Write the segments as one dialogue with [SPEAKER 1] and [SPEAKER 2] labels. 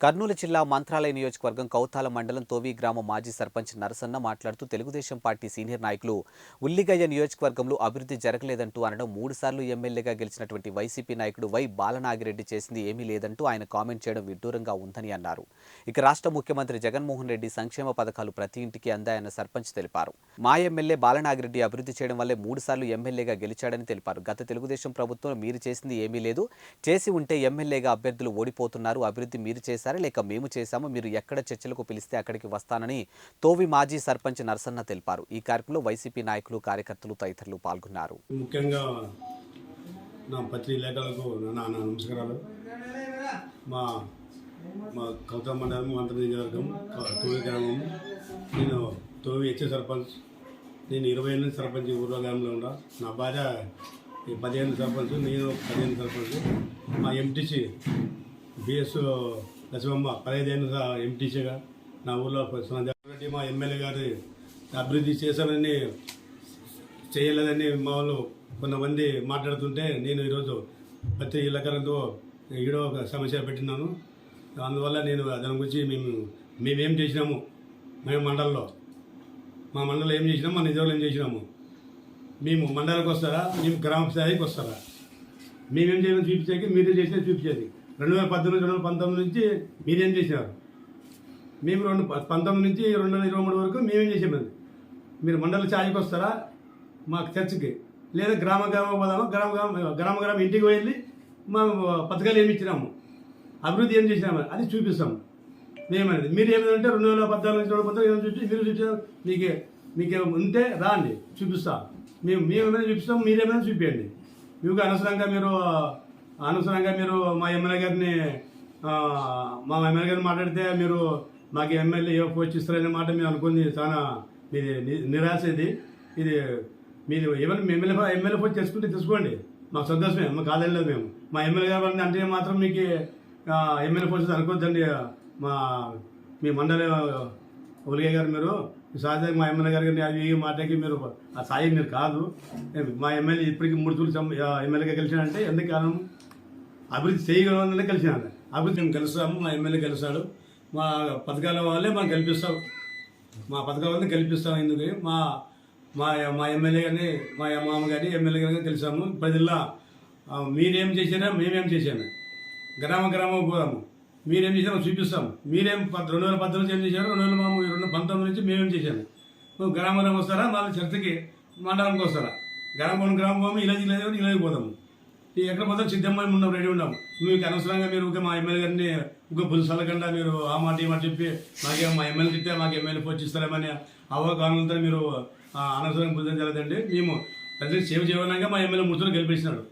[SPEAKER 1] కర్నూలు జిల్లా మంత్రాలయ నియోజకవర్గం కౌతాల మండలం తోవి గ్రామ మాజీ సర్పంచ్ నరసన్న మాట్లాడుతూ తెలుగుదేశం పార్టీ సీనియర్ నాయకులు ఉల్లిగయ్య నియోజకవర్గంలో అభివృద్ధి జరగలేదంటూ అనడం మూడుసార్లు ఎమ్మెల్యేగా గెలిచినటువంటి వైసీపీ నాయకుడు వై బాలనాగిరెడ్డి చేసింది ఏమీ లేదంటూ ఆయన కామెంట్ చేయడం విడ్డూరంగా ఉందని అన్నారు. ఇక రాష్ట్ర ముఖ్యమంత్రి జగన్మోహన్ రెడ్డి సంక్షేమ పథకాలు ప్రతి ఇంటికి అందాయన్న సర్పంచ్ తెలిపారు. మా ఎమ్మెల్యే బాలనాగిరెడ్డి అభివృద్ధి చేయడం వల్లే మూడుసార్లు ఎమ్మెల్యేగా గెలిచాడని తెలిపారు. గత తెలుగుదేశం ప్రభుత్వం మీరు చేసింది ఏమీ లేదు. చేసి ఉంటే ఎమ్మెల్యేగా అభ్యర్థులు ఓడిపోతున్నారు. అభివృద్ధి మీరు చేశారు. లేక మేము చేశామో? మీరు ఎక్కడ చర్చలకు పిలిస్తే అక్కడికి వస్తానని తోవి మాజీ సర్పంచ్ నరసన్న తెలిపారు. ఈ కార్యక్రమంలో వైసీపీ నాయకులు కార్యకర్తలు తదితరులు పాల్గొన్నారు.
[SPEAKER 2] ముఖ్యంగా నా పత్రిలేఖలకు నా నా నమస్కారాలు. మా మా కవిత మండలం మంత్రి నియోజకవర్గం తోవి గ్రామం. నేను తోవి హెచ్ సర్పంచ్. నేను ఇరవై ఎనిమిది సర్పంచ్ ఊర్లో గ్రామంలో ఉన్నా నా భార్య ఈ పదిహేను సర్పంచ్ నేను పదిహేను సర్పంచ్. మా ఎంటీసీ బిఎస్ లక్ష్మమ్మ పదహైదేళ్ళు ఎంటీసీగా నా ఊళ్ళో రెడ్డి మా ఎమ్మెల్యే గారు అభివృద్ధి చేశానని చేయలేదని మా వాళ్ళు కొంతమంది మాట్లాడుతుంటే నేను ఈరోజు ప్రతి ఇళ్ళకరంతో ఈడో ఒక సమస్య పెట్టినాను అందువల్ల నేను దాని గురించి మేము మేమేం చేసినాము? మేము మండలంలో. మా మండలం ఏం చేసినాము? మా నిజంలో ఏం చేసినాము? మేము మండలానికి వస్తారా? మేము గ్రామ స్థాయికి వస్తారా? మేమేం చేయడం చూపించేకి మీరే చేసినా చూపించేది. రెండు వేల పద్దెనిమిది రెండు వేల పంతొమ్మిది నుంచి మీరేం చేసినారు మేము రెండు ప- పంతొమ్మిది నుంచి రెండు వేల ఇరవై మూడు వరకు మేమేం చేసామండి మీరు మండల ఛాయకి వస్తారా? మాకు చర్చికి. లేదా గ్రామ గ్రామ పోదాము గ్రామ గ్రామ గ్రామ గ్రామ ఇంటికి వెళ్ళి మా పథకాలు ఏమి ఇచ్చినాము? అభివృద్ధి ఏం చేసినాము? అది చూపిస్తాము మేమనేది. మీరు ఏమిటంటే రెండు వేల పద్నాలుగు నుంచి రెండు పంతొమ్మిది ఏమైనా చూపించి మీరు చూపించారు మీకు మీకు ఉంటే రాండి. చూపిస్తా. మేము మేమేమైనా చూపిస్తాం మీరేమైనా చూపించండి మీకు అనవసరంగా మీరు అనవసరంగా మీరు మా ఎమ్మెల్యే గారిని మా ఎమ్మెల్యే గారిని మాట్లాడితే మీరు మాకు ఎమ్మెల్యే ఏ పోస్ట్ ఇస్తారనే మాట మీరు అనుకుంది. చాలా మీది నిరాశ ఇది. ఇది మీరు ఏమైనా ఎమ్మెల్యే ఎమ్మెల్యే పోస్ట్ చేసుకుంటే తీసుకోండి. మాకు సంతోషమే మాకు కాదలేదు మేము. మా ఎమ్మెల్యే గారు అంటే మాత్రం మీకు ఎమ్మెల్యే పోస్ట్ అనుకోవద్దండి మా మీ మండలి ఒలిగే గారు మీరు సహజంగా మా ఎమ్మెల్యే గారు కానీ అవి మాటకి మీరు ఆ సాయం మీరు కాదు. మా ఎమ్మెల్యే ఇప్పటికి మూడు తూర్లు ఎమ్మెల్యేగా కలిసినంటే ఎందుకు కారణం? అభివృద్ధి చేయగలమని కలిసినాను అభివృద్ధి మేము కలుస్తాము మా ఎమ్మెల్యే కలిసాడు మా పథకాల వాళ్ళే మనం గెలిపిస్తాం మా పథకాల వల్లే గెలిపిస్తాం ఎందుకు? మా మా మా ఎమ్మెల్యే గారిని మా మామ గారిని ఎమ్మెల్యే గారిని కలిసాము. ప్రజల్లో మీరేం చేశారా మేమేం చేశాము గ్రామ గ్రామం పోదాము. మీరేం చేశారో చూపిస్తాము. మీరేం పద్- రెండు వేల పద్దెనిమిది ఏం చేశారు రెండు వేల మాము రెండు పంతొమ్మిది నుంచి మేమేం చేశాము. నువ్వు గ్రామ వస్తారా? మళ్ళీ చర్చకి మండలంకి వస్తారా? గ్రామం గ్రామం పోము ఇలా ఇలా ఇలా పోదాము. ఎక్కడ మొత్తం సిద్ధంగా ఉన్నాం రెడీ ఉన్నాం మీకు అనవసరంగా మీరు ఇంకా మా ఎమ్మెల్యే గారిని ఒక బుల్సలకుండా మీరు ఆ మాట ఈ మాట చెప్పి మాకే మా ఎమ్మెల్యే తిట్టే మాకు ఎమ్మెల్యే పోషిస్తారేమని అవగాహనలతో మీరు అనవసరంగా బుద్ధి జరగదండి. మేము ప్రజలకు సేవ చేయడానికి మా ఎమ్మెల్యే ముసలు గెలిపించినాడు.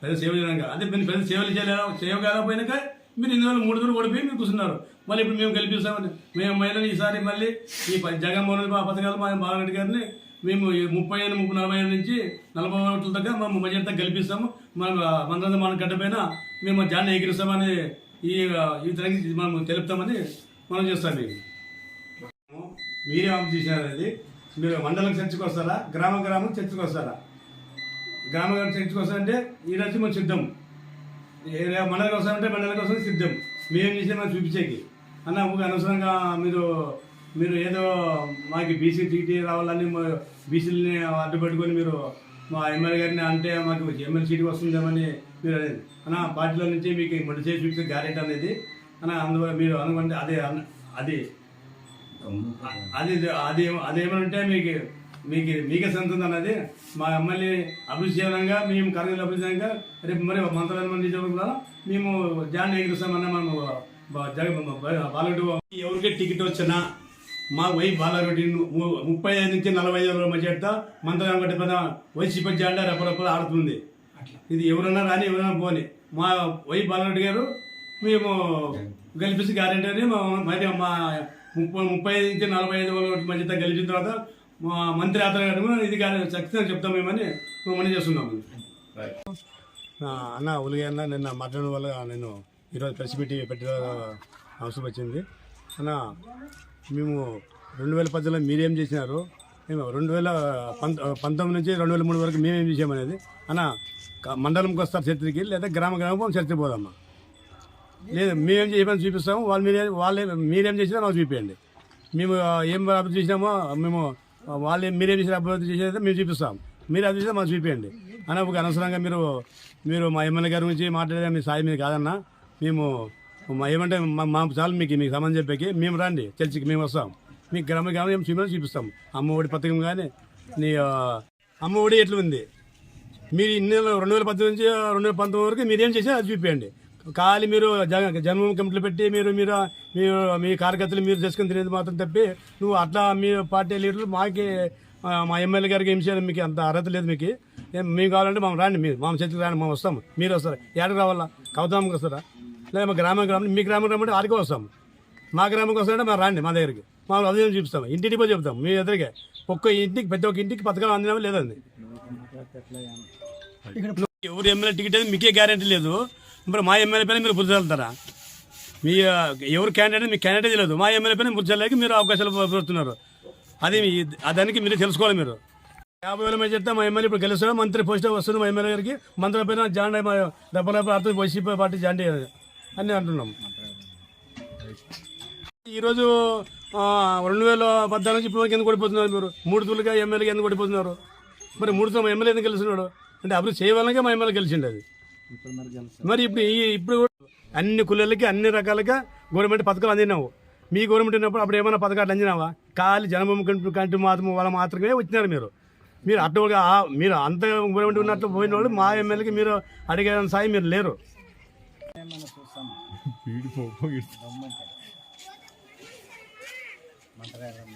[SPEAKER 2] ప్రజలు సేవ చేయడానికి అదే మీరు పెద్ద సేవలు చేయలే చేయగలపోయినాక మీరు ఇందువల్ల మూడు దూరం ఓడిపోయి మీరు కూర్చున్నారు. మళ్ళీ ఇప్పుడు మేము గెలిపిస్తామని మేము మహిళలు ఈసారి మళ్ళీ ఈ జగన్మోహన్ రెడ్డి మా పథకాలు మా బాలరెడ్డి గారిని మేము ముప్పై ఐదు ముప్పై నలభై ఐదు నుంచి నలభై ఓట్ల దాకా మా మధ్యంతా గెలిపిస్తాము. మన మనంతా మన గడ్డపైన మేము జాన్ని ఎగిరిస్తామని ఈ ఈ తరగతి మనం తెలుపుతామని మనం చేస్తాం మీకు మీరే ఆమె చేసినారు అది. మీరు మండలం చర్చకు వస్తారా? గ్రామ గ్రామం చర్చకు వస్తారా? గ్రామ గ్రామం చర్చకు వస్తారంటే ఈ రోజు మనం సిద్ధం. ఏ మండలం వస్తారంటే మండలం కోసం సిద్ధం. మేమేం చేసినా మనం చూపించేకి. అన్న అనవసరంగా మీరు మీరు ఏదో మాకు బీసీ టీటీ రావాలని బీసీలని అడ్డు పెట్టుకొని మీరు మా ఎమ్మెల్యే గారిని అంటే మాకు ఎమ్మెల్యే సీట్ వస్తుందేమని మీరు అనేది. అన్న పార్టీలో నుంచి మీకు మొదటి చేసి గ్యారెంటీ అనేది. అన్న అందువల్ల మీరు అనుకుంటే అదే అది. అది అది అదేమంటే మీకు మీకు మీకే సంతుంది అన్నది. మా ఎమ్మెల్యే అభివృద్ధి చేయడంగా మేము కర్నూలు అభివృద్ధి చేయడంగా రేపు మరి మంత్రాలయం మంది మేము జాన్ ఎగిరిస్తామన్నా మనము జగ బ- ఎవరికి టికెట్ వచ్చినా మా వై బాలరెడ్డి ముప్పై ఐదు నుంచి నలభై ఐదు మధ్య పెడతా మంత్రాల గట్టి పైన వైసీపీ జెండా రెప్పరెప్పలు ఆడుతుంది. ఇది ఎవరన్నా రాని ఎవరైనా పోని. మా వై బాలరెడ్డి గారు మేము గెలిపించి గ్యారెంటీ అని మా మరి మా ముప్పై ముప్పై ఐదు నుంచి నలభై ఐదు మధ్య గెలిచిన తర్వాత మా మంత్రి అతను గారు కూడా ఇది కానీ ఖచ్చితంగా చెప్తాం మేమని మేము మనం చేస్తున్నాము అన్న ఉలిగా అన్న నిన్న మాట్లాడడం వల్ల నేను ఈరోజు ప్రెస్ మీట్ పెట్టే అవసరం వచ్చింది. అన్న మేము రెండు వేల పద్దెనిమిది మీరేం చేసినారు మేము రెండు వేల పంత పంతొమ్మిది నుంచి రెండు వేల మూడు వరకు మేమేం చేసామనేది. అన్న మండలంకి వస్తారు చర్చకి లేదా గ్రామ గ్రామం చర్చకి పోదామా? లేదు మేమేం చేయమని చూపిస్తాము వాళ్ళు మీరే వాళ్ళే మీరేం చేసినా మాకు చూపించండి మేము ఏం అభివృద్ధి చేసినామో మేము వాళ్ళే మీరేం చేసిన అభివృద్ధి చేసేది మేము చూపిస్తాం మీరు అభివృద్ధి చేస్తే మాకు చూపించండి అన్న ఒక అనవసరంగా మీరు మీరు మా ఎమ్మెల్యే గారి గురించి మాట్లాడే మీ సాయి మీద కాదన్నా మేము ఏమంటే మా- చాలు మీకు మీకు సంబంధం చెప్పేకి మేము రండి చర్చికి మేము వస్తాం. మీకు గ్రామ గ్రామం ఏం చూపించి చూపిస్తాం. అమ్మ ఒడి పథకం కానీ నీ అమ్మఒడి అమ్మ ఎట్లా ఉంది మీరు ఇన్ని రెండు వేల పద్దెనిమిది నుంచి రెండు వేల పంతొమ్మిది వరకు మీరేం చేశారు అది చూపించండి ఖాళీ మీరు జగ జన్మ కమిటీలు పెట్టి మీరు మీరు మీరు మీ కార్యకర్తలు మీరు చేసుకుని తినేది మాత్రం తప్పి. నువ్వు అట్లా మీ పార్టీ లీడర్లు మాకి మా ఎమ్మెల్యే గారికి ఏం చేయాలి మీకు అంత అర్హత లేదు మీకు. మేము కావాలంటే మేము రాండి మీరు మా చేతికి రాండి మేము వస్తాము. మీరు వస్తారా? ఏడకి రావాలా? కౌతాంకి వస్తారా? లేదా మా గ్రామ గ్రామం మీ గ్రామం రమ్మంటే ఆడికి వస్తాము మా గ్రామంకి వస్తారంటే మేము రాండి మా దగ్గరికి. మా అదే చూపిస్తాం. ఇంటింటికి పోయి చెప్తాం. మీ ఎదురుగా ఒక్క ఇంటికి ప్రతి ఒక్క ఇంటికి పథకాలు అందినా లేదండి ఎవరు ఎమ్మెల్యే టికెట్ అనేది మీకే గ్యారంటీ లేదు. మరి మా ఎమ్మెల్యే పైన మీరు బుద్ధి వెళ్తారా మీ ఎవరు క్యాండిడేట్ మీ క్యాండిడేట్ తెలియదు. మా ఎమ్మెల్యే పైన బుద్ధి లేక మీరు అవకాశాలు పెడుతున్నారు. అది మీ- దానికి మీరు తెలుసుకోవాలి మీరు. యాభై వేల మంది చెప్తే మా ఎమ్మెల్యే ఇప్పుడు గెలుస్తాడు? మంత్రి పోస్ట్ వస్తుంది మా ఎమ్మెల్యే గారికి. మంత్రి పైన జాండే మా డబ్బుల అర్థం వైసీపీ పార్టీ జాండే అని అంటున్నాం. ఈరోజు రెండు వేల పద్నాలుగు నుంచి ఇప్పటివరకు ఎందుకు ఓడిపోతున్నారు మీరు? మూడు తులుగా ఎమ్మెల్యేగా ఎందుకు ఓడిపోతున్నారు? మరి మూడు తులు ఎమ్మెల్యే ఎందుకు గెలిచినాడు అంటే అభివృద్ధి చేయవాలనే మా ఎమ్మెల్యే గెలిచిండి అది. మరి ఇప్పుడు ఇప్పుడు అన్ని కులలకి అన్ని రకాలుగా గవర్నమెంట్ పథకాలు అందినావు. మీ గవర్నమెంట్ ఉన్నప్పుడు అప్పుడు ఏమైనా పథకాలు అందినావా? ఖాళీ జనభూమి కంటూ కంటూ మాత్రం వాళ్ళ మాత్రమే వచ్చినారు మీరు. మీరు అటు మీరు అంత గవర్నమెంట్ ఉన్నట్లు పోయిన వాళ్ళు మా ఎమ్మెల్యేకి మీరు అడిగే సాయం మీరు లేరు. మనం చూస్తాం. వీడి పోపు మంత్రాలయం